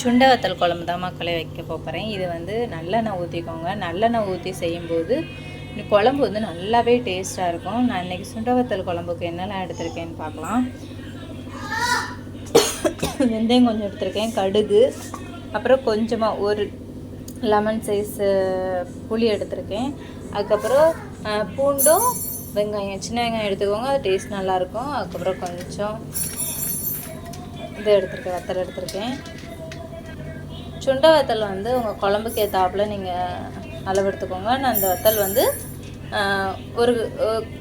சுண்டை வத்தல் குழம்பு தான் மக்களே வைக்க போகிறேன் இது வந்து நல்லெண்ணெய் ஊற்றிக்கோங்க நல்லெண்ணெய் ஊற்றி செய்யும்போது குழம்பு வந்து நல்லாவே டேஸ்ட்டாக இருக்கும். நான் இன்றைக்கி சுண்டை வத்தல் குழம்புக்கு என்னெல்லாம் எடுத்திருக்கேன்னு பார்க்கலாம். வெந்தயம் கொஞ்சம் எடுத்திருக்கேன் கடுகு அப்புறம் கொஞ்சமாக ஒரு லெமன் சைஸு புளி எடுத்திருக்கேன். அதுக்கப்புறம் பூண்டும் வெங்காயம் சின்ன வெங்காயம் எடுத்துக்கோங்க அது டேஸ்ட் நல்லாயிருக்கும் அதுக்கப்புறம் கொஞ்சம் இது எடுத்திருக்கேன் வத்தல் எடுத்திருக்கேன். சுண்டை வத்தல் வந்து உங்கள் குழம்புக்கு ஏற்றாப்புல நீங்கள் அளவு எடுத்துக்கோங்க நான் அந்த வத்தல் வந்து ஒரு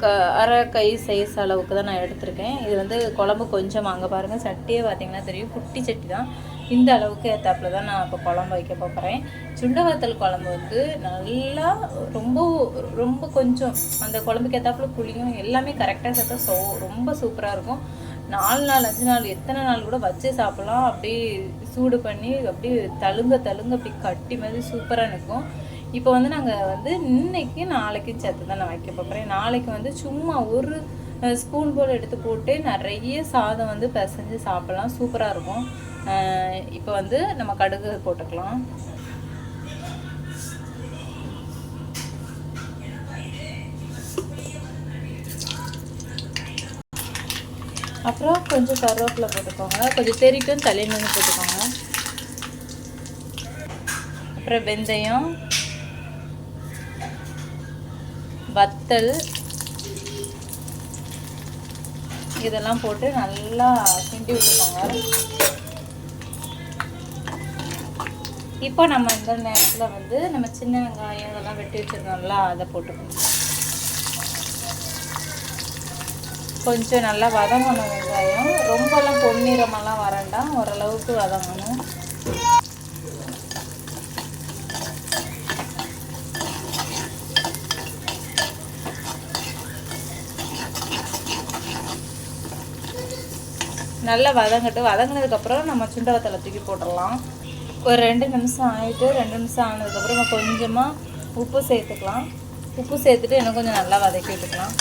க அரை கை சைஸ் அளவுக்கு தான் நான் எடுத்திருக்கேன். இது வந்து குழம்பு கொஞ்சம் அங்கே பாருங்கள் சட்டியே பார்த்தீங்கன்னா தெரியும். குட்டி சட்டி தான். இந்த அளவுக்கு ஏற்றாப்புல தான் நான் இப்போ குழம்பு வைக்க போகிறேன் சுண்டை வத்தல் குழம்பு வந்து நல்லா ரொம்ப ரொம்ப கொஞ்சம் அந்த குழம்புக்கு ஏற்றாப்புல புளியும் எல்லாமே கரெக்டாக சேர்த்தா சோ ரொம்ப சூப்பராக இருக்கும். நாலு நாள் அஞ்சு நாள் எத்தனை நாள் கூட வச்சு சாப்பிடலாம். அப்படியே சூடு பண்ணி அப்படியே தழுங்க தழுங்க அப்படி கட்டி மாதிரி சூப்பராக நிற்கும். இப்போ வந்து நாங்கள் வந்து இன்னைக்கு நாளைக்கு சேர்த்து தான் நான் வைக்க போகிறேன் நாளைக்கு வந்து சும்மா ஒரு ஸ்பூன் போல் எடுத்து போட்டு நிறைய சாதம் வந்து பிசைஞ்சு சாப்பிடலாம். சூப்பராக இருக்கும். இப்போ வந்து நம்ம கடுகு போட்டுக்கலாம். அப்புறம் கொஞ்சம் கருவேப்பிலை போட்டுக்கோங்க. கொஞ்சம் தெரிக்கும் தள்ளி போட்டுக்கோங்க. அப்புறம் வெந்தயம். வத்தல். இதெல்லாம் போட்டு நல்லா கிண்டி விட்டுக்கோங்க. இப்போ நம்ம இந்த நேரத்தில் வந்து நம்ம சின்ன வெங்காயம் இதெல்லாம் வெட்டி வச்சிருக்கோம்ல அதை போட்டுக்கணும் கொஞ்சம் நல்லா வதங்கணும் வெங்காயம். ரொம்பலாம் பொன்னிறமெல்லாம் வரண்டாம் ஓரளவுக்கு வதங்கணும். நல்லா வதங்கட்டு. வதங்கினதுக்கப்புறம் நம்ம சுண்டை வத்தலை தூக்கி போட்டுடலாம். ஒரு ரெண்டு நிமிஷம் ஆகிட்டு ரெண்டு நிமிஷம் ஆனதுக்கப்புறம் நம்ம கொஞ்சமாக உப்பு சேர்த்துக்கலாம். உப்பு சேர்த்துட்டு இன்னும் கொஞ்சம் நல்லா வதக்கி விட்டுக்கலாம்.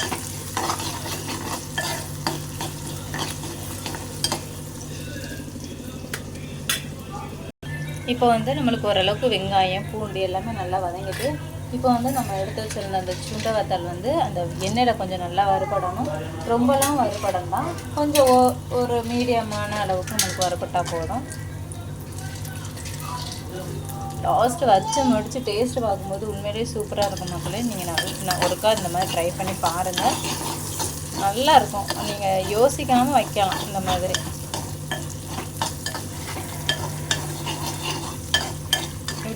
இப்போ வந்து நம்மளுக்கு ஓரளவுக்கு வெங்காயம் பூண்டு எல்லாமே நல்லா வதங்கிட்டு இப்போ வந்து நம்ம எடுத்து வச்சிருந்த அந்த சுண்டை வத்தல் வந்து அந்த எண்ணெயில் கொஞ்சம் நல்லா வறுபடணும். ரொம்பலாம் வறுபடலாம் கொஞ்சம் ஓ- ஒரு மீடியமான அளவுக்கு நம்மளுக்கு வறுபட்டால் போதும். லாஸ்ட் வச்சு முடிச்சு டேஸ்ட் பார்க்கும்போது உண்மையிலேயே சூப்பராக இருக்கும் மக்களே. நீங்கள் நான் ஒருக்கா இந்த மாதிரி ட்ரை பண்ணி பாருங்கள் நல்லா இருக்கும். நீங்கள் யோசிக்காமல் வைக்கலாம் இந்த மாதிரி.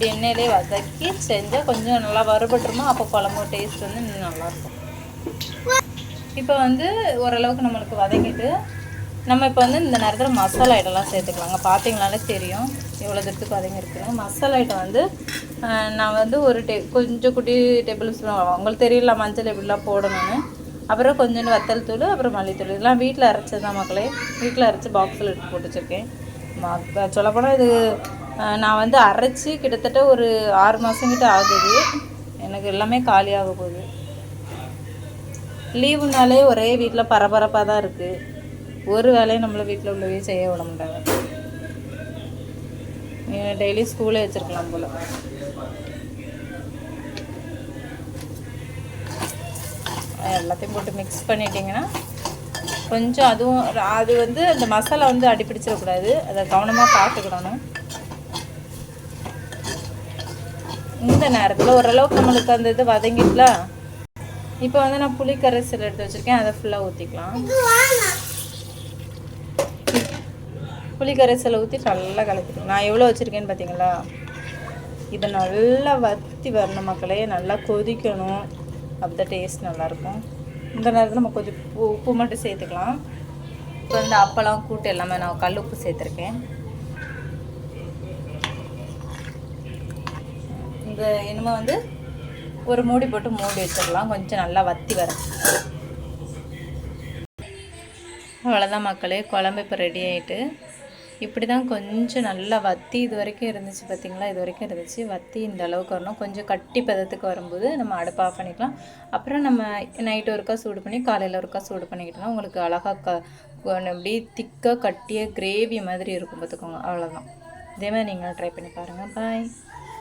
இப்படி எண்ணெயிலே வதக்கி செஞ்சால் கொஞ்சம் நல்லா வறுபட்டுருமோ? அப்போ குழம்பு டேஸ்ட் வந்து இன்னும் நல்லாயிருக்கும். இப்போ வந்து ஓரளவுக்கு நம்மளுக்கு வதங்கிட்டு நம்ம இப்போ வந்து இந்த நேரத்தில் மசாலா ஐட்டம்லாம் சேர்த்துக்கலாங்க. பார்த்தீங்களாலே தெரியும். எவ்வளோ தூரத்துக்கு வதங்கியிருக்குன்னு மசாலா ஐட்டம் வந்து நான் வந்து ஒரு டே கொஞ்சம் குட்டி டேபிள் ஸ்பூன் உங்களுக்கு தெரியல மஞ்சள் எப்படிலாம் போடணும்னு. அப்புறம் கொஞ்சோண்டு வத்தல் தூள் அப்புறம் மல்லித்தூள். இதெல்லாம் வீட்டில் அரைச்சது தான் மக்களே. வீட்டில் அரைச்சி பாக்ஸில் எடுத்து போட்டு வச்சுருக்கேன். ம- சொல்லப்போனால் இது நான் வந்து அரைச்சி கிட்டத்தட்ட ஒரு ஆறு மாதம் கிட்ட ஆகுது. எனக்கு எல்லாமே காலியாக போகுது. லீவுனாலே ஒரே வீட்டில் பரபரப்பாக தான் இருக்குது ஒரு வேலையும் நம்மளை வீட்டில் உள்ளவே செய்ய விட மாட்டாங்க. டெய்லி ஸ்கூலே வச்சுருக்கலாம் போல். எல்லாத்தையும் போட்டு மிக்ஸ் பண்ணிட்டீங்கன்னா கொஞ்சம் அதுவும் அது வந்து அந்த மசாலா வந்து அடிப்பிடிச்சிடக்கூடாது. அதை கவனமாக பார்த்துக்கிடணும். இந்த நேரத்தில் ஓரளவுக்கு நம்மளுக்கு அந்த இது வதங்கிட்டுல இப்போ வந்து நான் புளி கரைசல் எடுத்து வச்சுருக்கேன். அதை ஃபுல்லாக ஊற்றிக்கலாம் புளி கரைசலை ஊற்றி நல்லா கலக்கிட்டு நான் எவ்வளோ வச்சுருக்கேன்னு பார்த்தீங்களா இதை நல்லா வத்தி வரணும் மக்களே. நல்லா கொதிக்கணும். அப்போ டேஸ்ட் நல்லாயிருக்கும். இந்த நேரத்தில் நம்ம கொஞ்சம் உப்பு மட்டும் சேர்த்துக்கலாம். இப்போ வந்து அப்பளம் கூட்டு எல்லாமே நான் கல் உப்பு சேர்த்துருக்கேன். இந்த இனிமே வந்து ஒரு மூடி போட்டு மூடி வச்சிடலாம். கொஞ்சம் நல்லா வத்தி வர. அவ்வளோதான் மக்களே. குழம்பு இப்போ ரெடி ஆகிட்டு இப்படி தான் கொஞ்சம் நல்லா வத்தி இது வரைக்கும் இருந்துச்சு பார்த்திங்களா இது வரைக்கும் இருந்துச்சு. வத்தி இந்த அளவுக்கு வரணும். கொஞ்சம் கட்டி பதத்துக்கு வரும்போது நம்ம அடுப்பு ஆஃப் பண்ணிக்கலாம். அப்புறம் நம்ம நைட்டு ஒருக்கா சூடு பண்ணி காலையில் ஒருக்கா சூடு பண்ணிக்கிட்டோம்னா உங்களுக்கு அழகாக க அப்படி திக்காக கட்டிய கிரேவி மாதிரி இருக்கும் பார்த்துக்கோங்க அவ்வளோதான் இதே மாதிரி நீங்களும் ட்ரை பண்ணி பாருங்கள் பாய்